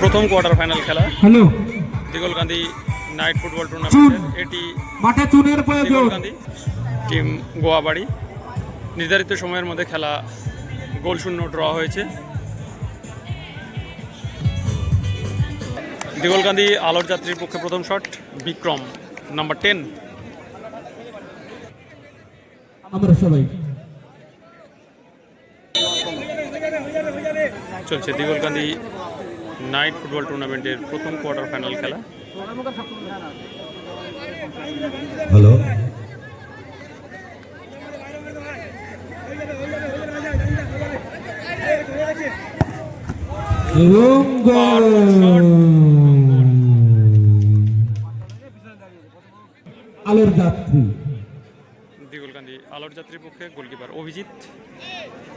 প্রথম quarter final খেলা। Hello. Diglakandi night football টুর্নামেন্টের এটি মাঠে চুনের প্রয়োজন। দিগলকান্দি টিম গোয়াবাড়ি। নির্ধারিত সময়ের মধ্যে খেলা গোল শূন্য ড্র হয়েছে। দিগলকান্দি আলোর যাত্রীর পক্ষে প্রথম শট বিক্রম নাম্বার টেন আমরা সবাই। চলছে দিগলকান্দি নাইট ফুটবল টুর্নামেন্টের প্রথম কোয়ার্টার ফাইনাল খেলা। হ্যালো? এবং আলোর যাত্রী দিগলকান্দি আলোর যাত্রীর পক্ষে গোলকিপার অভিজিৎ।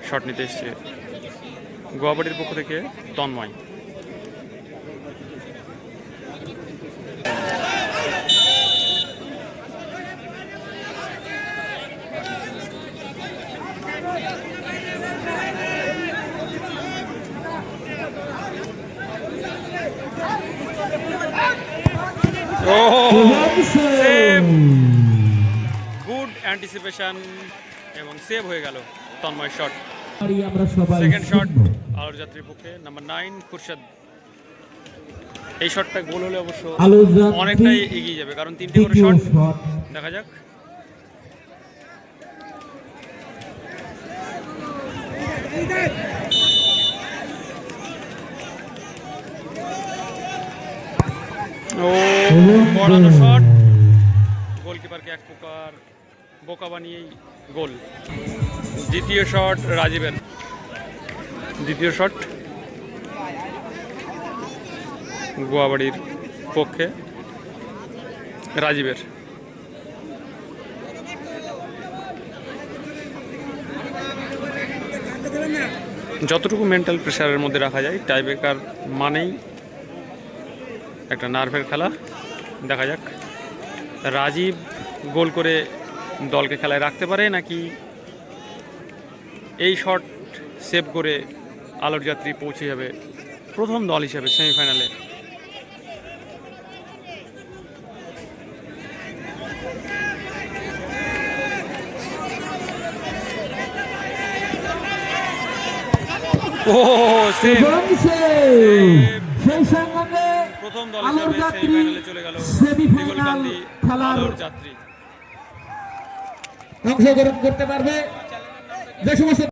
শট নিতে এসছে। গোয়াবাড়ির পক্ষ থেকে তন্ময়। সেভ গুড অ্যান্টিসিপেশন এবং সেভ হয়ে গেল তন্ময় শট সেকেন্ড শট। আলোর যাত্রীর পক্ষে নাম্বার নাইন খুরশাদ এই শটটা গোল হলে অবশ্য অনেকটাই এগিয়ে যাবে কারণ তিনটে করে শট দেখা যাক। ও বড়ানো শট গোলকিপারকে এক প্রকার বোকা বানিয়েই গোল। দ্বিতীয় শট রাজীবের। দ্বিতীয় শট গোয়াবাড়ির পক্ষে রাজীবের। যতটুকু মেন্টাল প্রেশারের মধ্যে রাখা যায় টাইব্রেকার মানেই একটা নার্ভের খেলা। দেখা যাক, রাজীব গোল করে দলকে খেলায় রাখতে পারে নাকি এই শট সেভ করে আলোর যাত্রী পৌঁছে যাবে প্রথম দল হিসেবে সেমিফাইনালে? ও সেভ সেই সঙ্গে প্রথম দল আলোর যাত্রী সেমিফাইনাল দিগলকান্দি খেলার যাত্রী। অংশগ্রহণ করতে পারবে। যে সমস্ত